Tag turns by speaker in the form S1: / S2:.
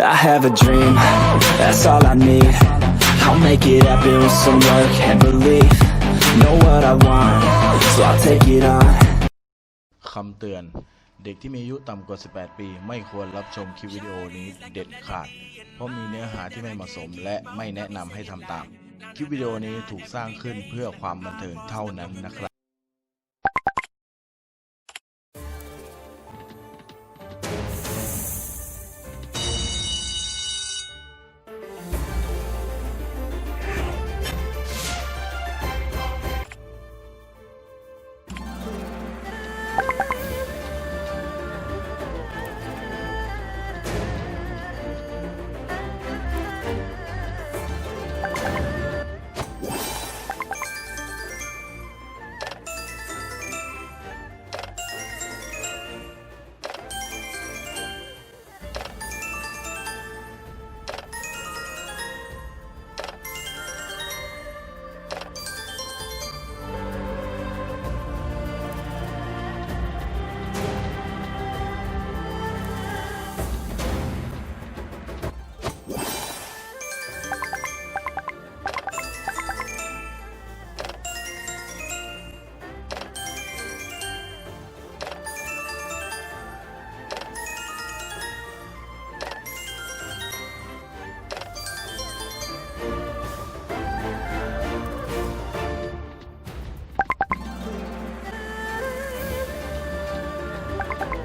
S1: I have a dream, that's all I need. I'll make it happen with some work and belief. Know what I want, so I'll take it on.
S2: คำเตือน เด็กที่มีอายุต่ำกว่า 18 ปี ไม่ควรรับชมคลิปวิดีโอนี้เด็ดขาด เพราะมีเนื้อหาที่ไม่เหมาะสมและไม่แนะนำให้ทำตาม คลิปวิดีโอนี้ถูกสร้างขึ้นเพื่อความบันเทิงเท่านั้นนะครับ